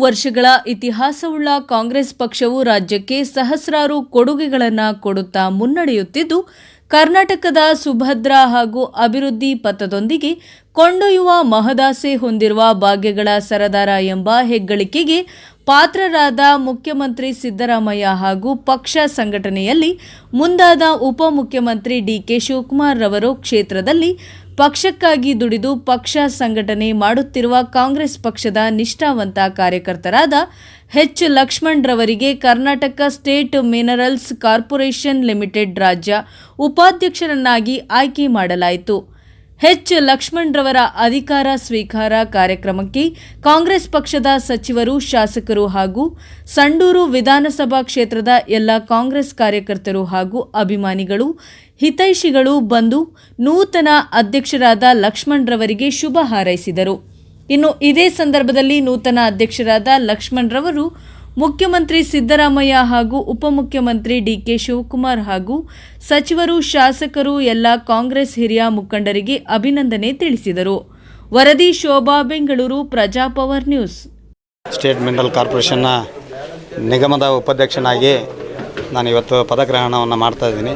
ವರ್ಷಗಳ ಇತಿಹಾಸವುಳ್ಳ ಕಾಂಗ್ರೆಸ್ ಪಕ್ಷವು ರಾಜ್ಯಕ್ಕೆ ಸಹಸ್ರಾರು ಕೊಡುಗೆಗಳನ್ನು ಕೊಡುತ್ತಾ ಮುನ್ನಡೆಯುತ್ತಿದ್ದು, ಕರ್ನಾಟಕದ ಸುಭದ್ರ ಹಾಗೂ ಅಭಿವೃದ್ಧಿ ಪಥದೊಂದಿಗೆ ಕೊಂಡೊಯ್ಯುವ ಮಹದಾಸೆ ಹೊಂದಿರುವ ಭಾಗ್ಯಗಳ ಸರದಾರ ಎಂಬ ಹೆಗ್ಗಳಿಕೆಗೆ ಪಾತ್ರರಾದ ಮುಖ್ಯಮಂತ್ರಿ ಸಿದ್ದರಾಮಯ್ಯ ಹಾಗೂ ಪಕ್ಷ ಸಂಘಟನೆಯಲ್ಲಿ ಮುಂದಾದ ಉಪಮುಖ್ಯಮಂತ್ರಿ ಡಿಕೆ ಶಿವಕುಮಾರ್ ರವರು ಕ್ಷೇತ್ರದಲ್ಲಿ ಪಕ್ಷಕ್ಕಾಗಿ ದುಡಿದು ಪಕ್ಷ ಸಂಘಟನೆ ಮಾಡುತ್ತಿರುವ ಕಾಂಗ್ರೆಸ್ ಪಕ್ಷದ ನಿಷ್ಠಾವಂತ ಕಾರ್ಯಕರ್ತರಾದ ಎಚ್ ಲಕ್ಷ್ಮಣ್ ರವರಿಗೆ Karnataka state minerals corporation limited ರಾಜ್ಯ ಉಪಾಧ್ಯಕ್ಷರನ್ನಾಗಿ ಆಯ್ಕೆ ಮಾಡಲಾಯಿತು. ಎಚ್ ಲಕ್ಷ್ಮಣ್ರವರ ಅಧಿಕಾರ ಸ್ವೀಕಾರ ಕಾರ್ಯಕ್ರಮಕ್ಕೆ ಕಾಂಗ್ರೆಸ್ ಪಕ್ಷದ ಸಚಿವರು, ಶಾಸಕರು ಹಾಗೂ ಸಂಡೂರು ವಿಧಾನಸಭಾ ಕ್ಷೇತ್ರದ ಎಲ್ಲ ಕಾಂಗ್ರೆಸ್ ಕಾರ್ಯಕರ್ತರು ಹಾಗೂ ಅಭಿಮಾನಿಗಳು, ಹಿತೈಷಿಗಳು ಬಂದು ನೂತನ ಅಧ್ಯಕ್ಷರಾದ ಲಕ್ಷ್ಮಣ್ರವರಿಗೆ ಶುಭ ಹಾರೈಸಿದರು. ಇನ್ನು ಇದೇ ಸಂದರ್ಭದಲ್ಲಿ ನೂತನ ಅಧ್ಯಕ್ಷರಾದ ಲಕ್ಷ್ಮಣ್ ರವರು ಮುಖ್ಯಮಂತ್ರಿ ಸಿದ್ದರಾಮಯ್ಯ ಹಾಗೂ ಉಪಮುಖ್ಯಮಂತ್ರಿ ಡಿಕೆ ಶಿವಕುಮಾರ್ ಹಾಗೂ ಸಚಿವರು, ಶಾಸಕರು, ಎಲ್ಲ ಕಾಂಗ್ರೆಸ್ ಹಿರಿಯ ಮುಖಂಡರಿಗೆ ಅಭಿನಂದನೆ ತಿಳಿಸಿದರು. ವರದಿ Shobha, Bengaluru, Praja Power news. State mineral ಕಾರ್ಪೊರೇಷನ್ನ ನಿಗಮದ ಉಪಾಧ್ಯಕ್ಷನಾಗಿ ನಾನು ಇವತ್ತು ಪದಗ್ರಹಣವನ್ನು ಮಾಡ್ತಾ ಇದ್ದೀನಿ.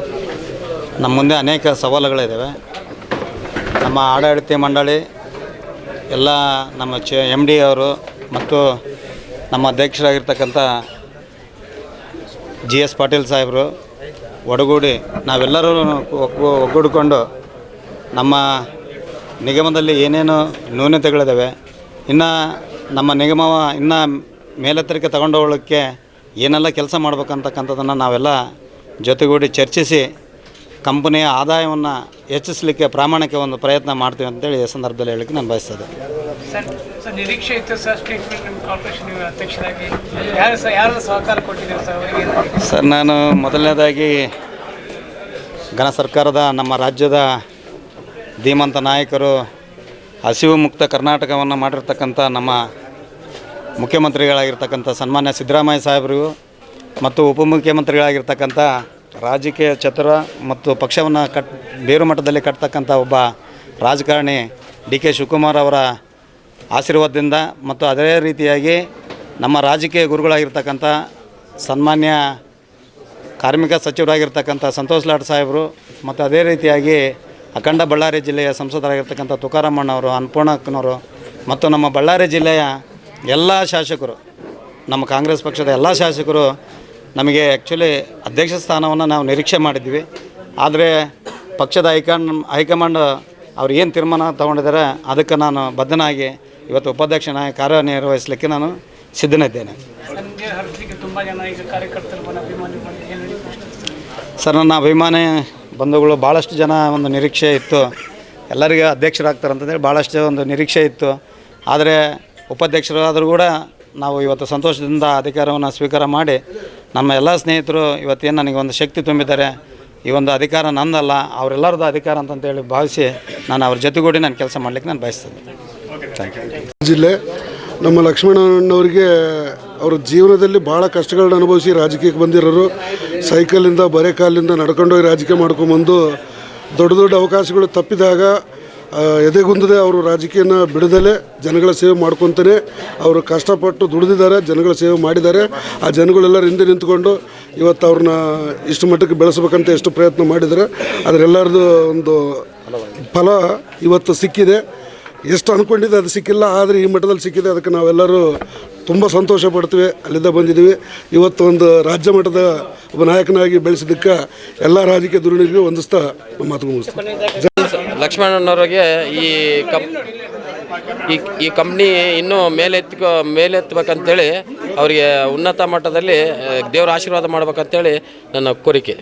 ನಮ್ಮ ಮುಂದೆ ಅನೇಕ ಸವಾಲುಗಳಿದ್ದಾವೆ ನಮ್ಮ ಆಡಳಿತ ಮಂಡಳಿ, ಎಲ್ಲ ನಮ್ಮ ಚ ಎಂ ಡಿ ಅವರು ಮತ್ತು ನಮ್ಮ ಅಧ್ಯಕ್ಷರಾಗಿರ್ತಕ್ಕಂಥ ಜಿ ಎಸ್ ಪಾಟೀಲ್ ಸಾಹೇಬರು, ಒಡಗೂಡಿ ನಾವೆಲ್ಲರೂ ಒಗ್ಗು- ಒಗ್ಗೂಡಿಕೊಂಡು ನಮ್ಮ ನಿಗಮದಲ್ಲಿ ಏನೇನು ನ್ಯೂನತೆಗಳಿದ್ದಾವೆ ಇನ್ನು ನಮ್ಮ ನಿಗಮ ಇನ್ನು ಮೇಲೆತ್ತರಿಕೆ ತಗೊಂಡು ಹೋಗೋಕ್ಕೆ ಏನೆಲ್ಲ ಕೆಲಸ ಮಾಡ್ಬೇಕಂತಕ್ಕಂಥದ್ದನ್ನು ನಾವೆಲ್ಲ ಜೊತೆಗೂಡಿ ಚರ್ಚಿಸಿ, ಕಂಪನಿಯ ಆದಾಯವನ್ನು ಹೆಚ್ಚಿಸಲಿಕ್ಕೆ ಪ್ರಾಮಾಣಿಕ ಒಂದು ಪ್ರಯತ್ನ ಮಾಡ್ತೀವಿ ಅಂತೇಳಿ ಈ ಸಂದರ್ಭದಲ್ಲಿ ಹೇಳಲಿಕ್ಕೆ ನಾನು ಬಯಸ್ತದೆ ಸರ್ ಸರ್ ನಿರೀಕ್ಷೆ ಇತ್ತು ಸರ್ ಸ್ಟೇಟ್ ನಿಮ್ಮ ಕಾರ್ಪೊರೇಷನ್ ನೀವು ಅಧ್ಯಕ್ಷರಾಗಿ. ಯಾರು ಸರ್ ಯಾರು ಸಹಕಾರ ಕೊಟ್ಟಿದ್ದೀರಿ ಸರ್ ಅವರಿಗೆ? ಸರ್ ನಾನು ಮೊದಲನೇದಾಗಿ ಘನ ಸರ್ಕಾರದ ನಮ್ಮ ರಾಜ್ಯದ ಧೀಮಂತ ನಾಯಕರು ಹಸಿವು ಮುಕ್ತ ಕರ್ನಾಟಕವನ್ನು ಮಾಡಿರ್ತಕ್ಕಂಥ ನಮ್ಮ ಮುಖ್ಯಮಂತ್ರಿಗಳಾಗಿರ್ತಕ್ಕಂಥ ಸನ್ಮಾನ್ಯ ಸಿದ್ದರಾಮಯ್ಯ ಸಾಹೇಬರಿಗೂ ಮತ್ತು ಉಪಮುಖ್ಯಮಂತ್ರಿಗಳಾಗಿರ್ತಕ್ಕಂಥ ರಾಜಕೀಯ ಚತುರ ಮತ್ತು ಪಕ್ಷವನ್ನು ಕಟ್ ಬೇರು ಮಟ್ಟದಲ್ಲಿ ಕಟ್ತಕ್ಕಂಥ ಒಬ್ಬ ರಾಜಕಾರಣಿ ಡಿ ಕೆ ಶಿವಕುಮಾರ್ ಅವರ ಆಶೀರ್ವಾದದಿಂದ ಮತ್ತು ಅದೇ ರೀತಿಯಾಗಿ ನಮ್ಮ ರಾಜಕೀಯ ಗುರುಗಳಾಗಿರ್ತಕ್ಕಂಥ ಸನ್ಮಾನ್ಯ ಕಾರ್ಮಿಕ ಸಚಿವರಾಗಿರ್ತಕ್ಕಂಥ ಸಂತೋಷ್ ಲಾಡ್ ಸಾಹೇಬರು ಮತ್ತು ಅದೇ ರೀತಿಯಾಗಿ ಅಖಂಡ ಬಳ್ಳಾರಿ ಜಿಲ್ಲೆಯ ಸಂಸದರಾಗಿರ್ತಕ್ಕಂಥ ತುಕಾರಾಮಣ್ಣವರು ಅನ್ನಪೂರ್ಣಕ್ಕನವರು ಮತ್ತು ನಮ್ಮ ಬಳ್ಳಾರಿ ಜಿಲ್ಲೆಯ ಎಲ್ಲ ಶಾಸಕರು, ನಮ್ಮ ಕಾಂಗ್ರೆಸ್ ಪಕ್ಷದ ಎಲ್ಲ ಶಾಸಕರು ನಮಗೆ ಆ್ಯಕ್ಚುಲಿ ಅಧ್ಯಕ್ಷ ಸ್ಥಾನವನ್ನು ನಾವು ನಿರೀಕ್ಷೆ ಮಾಡಿದ್ವಿ ಆದರೆ ಪಕ್ಷದ ಹೈಕಮಾಂಡ್ ಹೈಕಮಾಂಡ್ ಅವ್ರು ಏನು ತೀರ್ಮಾನ ತೊಗೊಂಡಿದ್ದಾರೆ ಅದಕ್ಕೆ ನಾನು ಬದ್ಧನಾಗಿ ಇವತ್ತು ಉಪಾಧ್ಯಕ್ಷನಾಗಿ ಕಾರ್ಯನಿರ್ವಹಿಸಲಿಕ್ಕೆ ನಾನು ಸಿದ್ಧನಿದ್ದೇನೆ. ಸರ್, ನನ್ನ ಅಭಿಮಾನಿ ಬಂಧುಗಳು ಭಾಳಷ್ಟು ಜನ ಒಂದು ನಿರೀಕ್ಷೆ ಇತ್ತು. ಎಲ್ಲರಿಗೆ ಅಧ್ಯಕ್ಷರಾಗ್ತಾರೆ ಅಂತಂದೇಳಿ ಭಾಳಷ್ಟು ಒಂದು ನಿರೀಕ್ಷೆ ಇತ್ತು. ಆದರೆ ಉಪಾಧ್ಯಕ್ಷರಾದರೂ ಕೂಡ ನಾವು ಇವತ್ತು ಸಂತೋಷದಿಂದ ಅಧಿಕಾರವನ್ನು ಸ್ವೀಕಾರ ಮಾಡಿ ನಮ್ಮ ಎಲ್ಲ ಸ್ನೇಹಿತರು ಇವತ್ತೇನು ನನಗೆ ಒಂದು ಶಕ್ತಿ ತುಂಬಿದ್ದಾರೆ ಈ ಒಂದು ಅಧಿಕಾರ ನಂದಲ್ಲ ಅವರೆಲ್ಲರದ್ದು ಅಧಿಕಾರ ಅಂತಂತೇಳಿ ಭಾವಿಸಿ ನಾನು ಅವ್ರ ಜೊತೆಗೂಡಿ ನಾನು ಕೆಲಸ ಮಾಡಲಿಕ್ಕೆ ನಾನು ಬಯಸ್ತೇನೆ. ಥ್ಯಾಂಕ್ ಯು ಜಿಲ್ಲೆ ನಮ್ಮ ಲಕ್ಷ್ಮಣನವರಿಗೆ ಅವರ ಜೀವನದಲ್ಲಿ ಭಾಳ ಕಷ್ಟಗಳನ್ನ ಅನುಭವಿಸಿ ರಾಜಕೀಯಕ್ಕೆ ಬಂದಿರೋರು ಸೈಕಲಿಂದ ಬರೆ ಕಾಲಿಂದ ನಡ್ಕೊಂಡೋಗಿ ರಾಜಕೀಯ ಮಾಡ್ಕೊಂಬಂದು ದೊಡ್ಡ ದೊಡ್ಡ ಅವಕಾಶಗಳು ತಪ್ಪಿದಾಗ ಎದೆಗುಂದದೆ ಅವರು ರಾಜಕೀಯನ ಬಿಡದಲೇ ಜನಗಳ ಸೇವೆ ಮಾಡ್ಕೊತಾನೆ. ಅವರು ಕಷ್ಟಪಟ್ಟು ದುಡಿದಿದ್ದಾರೆ, ಜನಗಳ ಸೇವೆ ಮಾಡಿದ್ದಾರೆ. ಆ ಜನಗಳೆಲ್ಲರ ಹಿಂದೆ ನಿಂತ್ಕೊಂಡು ಇವತ್ತು ಅವ್ರನ್ನ ಇಷ್ಟು ಮಟ್ಟಕ್ಕೆ ಬೆಳೆಸ್ಬೇಕಂತ ಎಷ್ಟು ಪ್ರಯತ್ನ ಮಾಡಿದ್ದಾರೆ. ಅದರೆಲ್ಲರದು ಒಂದು ಫಲ ಇವತ್ತು ಸಿಕ್ಕಿದೆ. ಎಷ್ಟು ಅಂದ್ಕೊಂಡಿದ್ದೆ ಅದು ಸಿಕ್ಕಿಲ್ಲ, ಆದರೆ ಈ ಮಟ್ಟದಲ್ಲಿ ಸಿಕ್ಕಿದೆ. ಅದಕ್ಕೆ ನಾವೆಲ್ಲರೂ ತುಂಬ ಸಂತೋಷ ಪಡ್ತೀವಿ. ಅಲ್ಲಿಂದ ಬಂದಿದ್ದೀವಿ. ಇವತ್ತು ಒಂದು ರಾಜ್ಯ ಮಟ್ಟದ ಒಬ್ಬ ನಾಯಕನಾಗಿ ಬೆಳೆಸಿದ್ದಕ್ಕೆ ಎಲ್ಲ ರಾಜಕೀಯ ಧುರೀಣರಿಗೆ ಹೊಂದಿಸ್ತಾ ಮಾತು ಲಕ್ಷ್ಮಣನವ್ರಿಗೆ ಲಕ್ಷ್ಮಣನವರಿಗೆ ಈ ಕಪ್ ಈ ಈ ಕಂಪ್ನಿ ಇನ್ನೂ ಮೇಲೆತ್ಕೊ ಮೇಲೆತ್ತಬೇಕಂತೇಳಿ ಅವರಿಗೆ ಉನ್ನತ ಮಟ್ಟದಲ್ಲಿ ದೇವರ ಆಶೀರ್ವಾದ ಮಾಡ್ಬೇಕಂತೇಳಿ ನನ್ನ ಕೋರಿಕೆ.